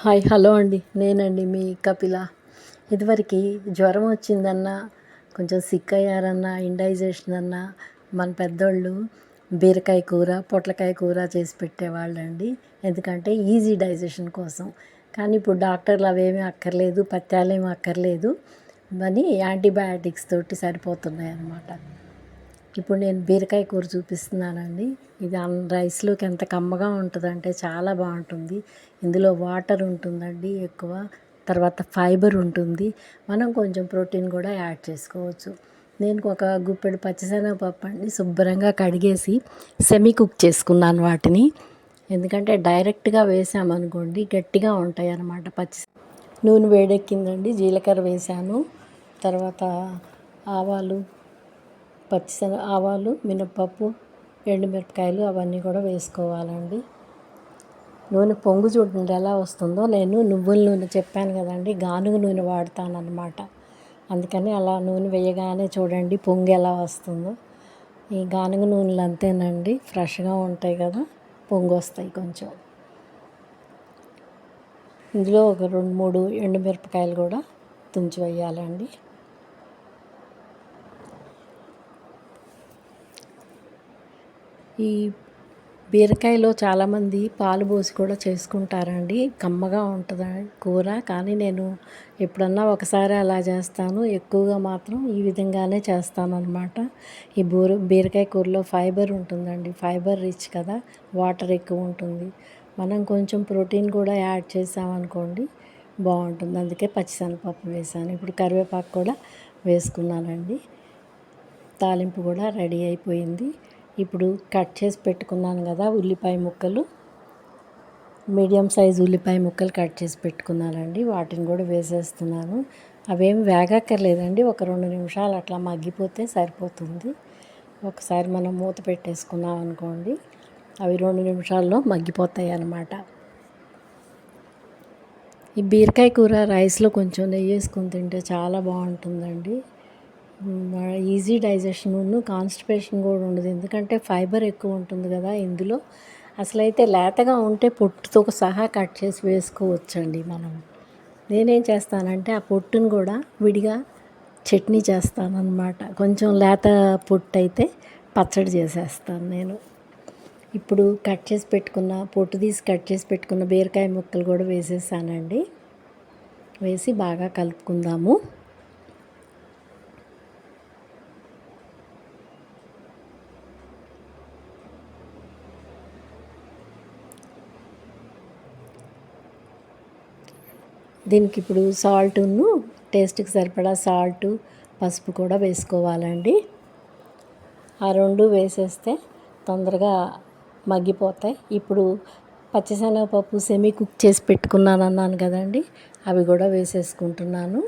Hi hello అండి. నేనండి మీ కపిల. ఇదివరకు జ్వరం వచ్చిందన్నా కొంచెం సిక్ అయ్యారన్నా ఇండైజేషన్ అన్నా మన పెద్దోళ్ళు బీరకాయ కూర పొట్లకాయ కూర చేసి పెట్టేవాళ్ళండి. ఎందుకంటే ఈజీ డైజెషన్ కోసం. కానీ ఇప్పుడు డాక్టర్లు అవేమీ అక్కర్లేదు పత్యాలు ఏమీ అక్కర్లేదు. అని యాంటీబయాటిక్స్ తోటి సరిపోతున్నాయి అన్నమాట ఇప్పుడు నేను బీరకాయ కూర చూపిస్తున్నానండి. ఇది అన్ రైస్లోకి ఎంత కమ్మగా ఉంటుందంటే చాలా బాగుంటుంది. ఇందులో వాటర్ ఉంటుందండి ఎక్కువ. తర్వాత ఫైబర్ ఉంటుంది. మనం కొంచెం ప్రోటీన్ కూడా యాడ్ చేసుకోవచ్చు. నేను ఒక గుప్పెడు పచ్చిశనగపప్పు అండి శుభ్రంగా కడిగేసి సెమీ కుక్ చేసుకున్నాను వాటిని. ఎందుకంటే డైరెక్ట్గా వేసామనుకోండి గట్టిగా ఉంటాయి అన్నమాట పచ్చి నూనె వేడెక్కిందండి జీలకర్ర వేసాను. తర్వాత ఆవాలు పచ్చిశనగ ఆవాలు మినప్పప్పు ఎండుమిరపకాయలు అవన్నీ కూడా వేసుకోవాలండి. నూనె పొంగు చూడండి ఎలా వస్తుందో. నేను నువ్వుల నూనె చెప్పాను కదండి గానుగ నూనె వాడతాను అందుకని అలా నూనె వేయగానే చూడండి పొంగు ఎలా వస్తుందో. ఈ గానుగ నూనెలు అంతేనండి ఫ్రెష్గా ఉంటాయి కదా పొంగు వస్తాయి కొంచెం. ఇందులో ఒక రెండు మూడు ఎండుమిరపకాయలు కూడా తుంచి వేయాలండి. ఈ బీరకాయలో చాలామంది పాలు పోసి కూడా చేసుకుంటారండి. కమ్మగా ఉంటుంది కూర? కానీ నేను ఎప్పుడన్నా ఒకసారి అలా చేస్తాను. ఎక్కువగా మాత్రం ఈ విధంగానే చేస్తాను అనమాట ఈ బూర బీరకాయ కూరలో ఫైబర్ ఉంటుందండి. ఫైబర్ రిచ్ కదా వాటర్ ఎక్కువ ఉంటుంది. మనం కొంచెం ప్రోటీన్ కూడా యాడ్ చేసామనుకోండి బాగుంటుంది. అందుకే పచ్చిశనగపప్పు వేసాను. ఇప్పుడు కరివేపాకు కూడా వేసుకున్నానండి. తాలింపు కూడా రెడీ అయిపోయింది. ఇప్పుడు కట్ చేసి పెట్టుకున్నాను కదా ఉల్లిపాయ ముక్కలు. మీడియం సైజ్ ఉల్లిపాయ ముక్కలు కట్ చేసి పెట్టుకున్నానండి. వాటిని కూడా వేసేస్తున్నాను. అవేం వేగక్కర్లేదండి. ఒక రెండు నిమిషాలు అట్లా మగ్గిపోతే సరిపోతుంది. ఒకసారి మనం మూత పెట్టేసుకున్నాం అనుకోండి. అవి రెండు నిమిషాల్లో మగ్గిపోతాయి అన్నమాట. ఈ బీరకాయ కూర రైస్లో కొంచెం నెయ్యి వేసుకొని తింటే చాలా బాగుంటుందండి. ఈజీ డైజెషన్ కాన్స్టిపేషన్ కూడా ఉండదు. ఎందుకంటే ఫైబర్ ఎక్కువ ఉంటుంది కదా ఇందులో. అసలైతే లేతగా ఉంటే పొట్టుతో సహా కట్ చేసి వేసుకోవచ్చండి మనం. నేనేం చేస్తానంటే ఆ పొట్టును కూడా విడిగా చట్నీ చేస్తానన్నమాట. కొంచెం లేత పొట్టు అయితే పచ్చడి చేసేస్తాను నేను. ఇప్పుడు కట్ చేసి పెట్టుకున్న పొట్టు తీసి కట్ చేసి పెట్టుకున్న బీరకాయ ముక్కలు కూడా వేసేసానండి. వేసి బాగా కలుపుకుందాము. దీనికి ఇప్పుడు సాల్ట్ను టేస్ట్కి సరిపడా సాల్ట్ పసుపు కూడా వేసుకోవాలండి. ఆ రెండు వేసేస్తే తొందరగా మగ్గిపోతాయి. ఇప్పుడు పచ్చిశనగపప్పు సెమీ కుక్ చేసి పెట్టుకున్నాను అన్నాను కదండి అవి కూడా వేసేసుకుంటున్నాను.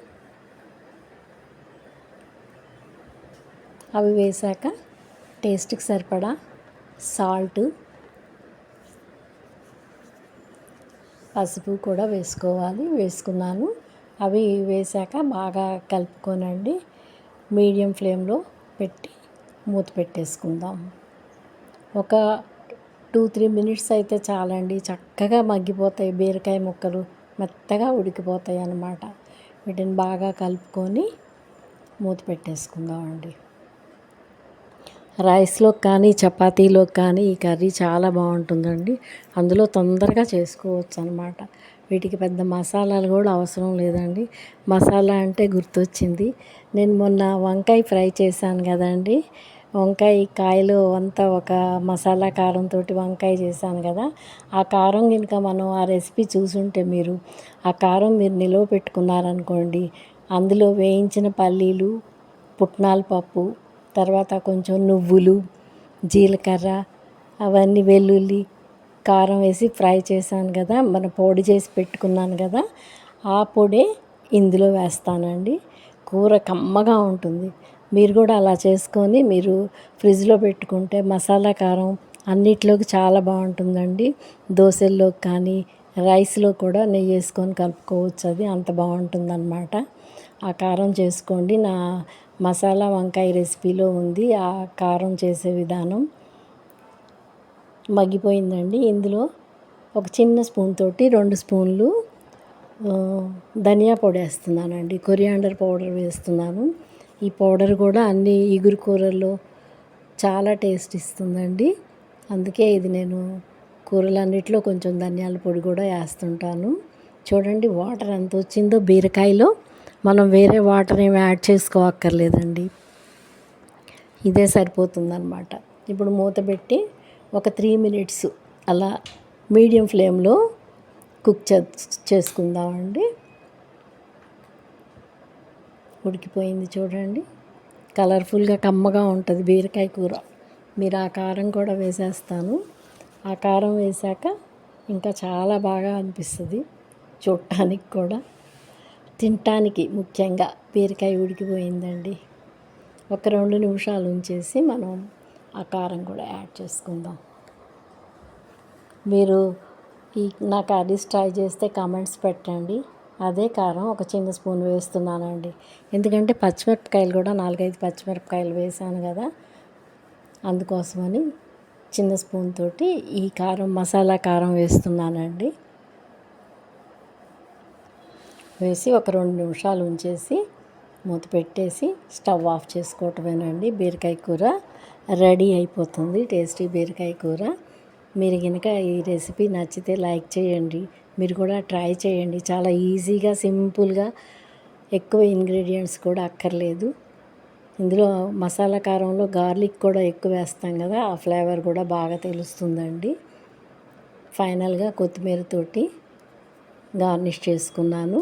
అవి వేసాక టేస్ట్కి సరిపడా సాల్ట్ పసుపు కూడా వేసుకోవాలి. వేసుకున్నాను. అవి వేసాక బాగా కలుపుకోనండి. మీడియం ఫ్లేమ్లో పెట్టి మూత పెట్టేసుకుందాం. ఒక టూ త్రీ మినిట్స్ అయితే చాలండి. చక్కగా మగ్గిపోతాయి బీరకాయ ముక్కలు. మెత్తగా ఉడికిపోతాయి అన్నమాట. వీటిని బాగా కలుపుకొని మూత పెట్టేసుకుందామండి. రైస్లో కానీ చపాతీలో కానీ ఈ కర్రీ చాలా బాగుంటుందండి. అందులో తొందరగా చేసుకోవచ్చు అనమాట వీటికి పెద్ద మసాలాలు కూడా అవసరం లేదండి. మసాలా అంటే గుర్తొచ్చింది. నేను మొన్న వంకాయ ఫ్రై చేశాను కదండి. వంకాయ కాయలు అంతా ఒక మసాలా కారంతో వంకాయ చేశాను కదా. ఆ కారం కనుక మనం ఆ రెసిపీ చూసుంటే మీరు ఆ కారం మీరు నిలువ పెట్టుకున్నారనుకోండి అందులో వేయించిన పల్లీలు పుట్నాల పప్పు తర్వాత కొంచెం నువ్వులు జీలకర్ర అవన్నీ వెల్లుల్లి కారం వేసి ఫ్రై చేశాను కదా మన పొడి చేసి పెట్టుకున్నాను కదా ఆ పొడే ఇందులో వేస్తానండి. కూర కమ్మగా ఉంటుంది. మీరు కూడా అలా చేసుకొని మీరు ఫ్రిడ్జ్లో పెట్టుకుంటే మసాలా కారం అన్నిట్లోకి చాలా బాగుంటుందండి. దోశల్లో కానీ రైస్లో కూడా నెయ్యి వేసుకొని కలుపుకోవచ్చు అది అంత బాగుంటుందన్నమాట. ఆ కారం చేసుకోండి. నా మసాలా వంకాయ రెసిపీలో ఉంది ఆ కారం చేసే విధానం. మగ్గిపోయిందండి. ఇందులో ఒక చిన్న స్పూన్ తోటి రెండు స్పూన్లు ధనియా పొడి వేస్తున్నానండి. కొరియాండర్ పౌడర్ వేస్తున్నాను. ఈ పౌడర్ కూడా అన్ని ఇగురు కూరల్లో చాలా టేస్ట్ ఇస్తుందండి. అందుకే ఇది నేను కూరలన్నిట్లో కొంచెం ధనియాల పొడి కూడా వేస్తుంటాను. చూడండి వాటర్ ఎంత వచ్చిందో బీరకాయలో. మనం వేరే వాటర్ ఏమి యాడ్ చేసుకోవక్కర్లేదండి. ఇదే సరిపోతుందన్నమాట. ఇప్పుడు మూత పెట్టి ఒక త్రీ మినిట్స్ అలా మీడియం ఫ్లేమ్లో కుక్ చే చేసుకుందామండి. ఉడికిపోయింది చూడండి. కలర్ఫుల్గా కమ్మగా ఉంటుంది బీరకాయ కూర. మీరు ఆ కారం కూడా వేసేస్తాను. ఆ కారం వేసాక ఇంకా చాలా బాగా అనిపిస్తుంది చూడటానికి కూడా. తినటానికి ముఖ్యంగా బీరకాయ ఉడికిపోయిందండి. ఒక రెండు నిమిషాలు ఉంచేసి మనం ఆ కారం కూడా యాడ్ చేసుకుందాం. మీరు ఈ నా కర్రీస్ ట్రై చేస్తే కామెంట్స్ పెట్టండి. అదే కారం ఒక చిన్న స్పూన్ వేస్తున్నానండి. ఎందుకంటే పచ్చిమిరపకాయలు కూడా నాలుగైదు పచ్చిమిరపకాయలు వేసాను కదా. అందుకోసమని చిన్న స్పూన్ తోటి ఈ కారం మసాలా కారం వేస్తున్నానండి. వేసి ఒక రెండు నిమిషాలు ఉంచేసి మూత పెట్టేసి స్టవ్ ఆఫ్ చేసుకోవటమేనండి. బీరకాయ కూర రెడీ అయిపోతుంది టేస్టీ బీరకాయ కూర. మీరు కనుక ఈ రెసిపీ నచ్చితే లైక్ చేయండి మీరు కూడా ట్రై చేయండి. చాలా ఈజీగా సింపుల్గా ఎక్కువ ఇంగ్రీడియంట్స్ కూడా అక్కర్లేదు. ఇందులో మసాలా కారంలో గార్లిక్ కూడా ఎక్కువ వేస్తాం కదా ఆ ఫ్లేవర్ కూడా బాగా తెలుస్తుందండి. ఫైనల్గా కొత్తిమీరతోటి గార్నిష్ చేసుకున్నాను.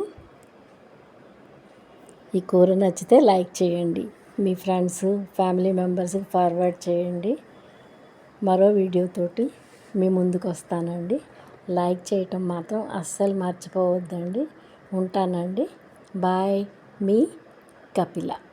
ఈ కూర నచ్చితే లైక్ చేయండి. మీ ఫ్రెండ్స్ ఫ్యామిలీ మెంబర్స్కి ఫార్వర్డ్ చేయండి. మరో వీడియోతోటి మీ ముందుకు వస్తానండి. లైక్ చేయటం మాత్రం అస్సలు మర్చిపోవద్దండి. ఉంటానండి. బాయ్. మీ కపిల.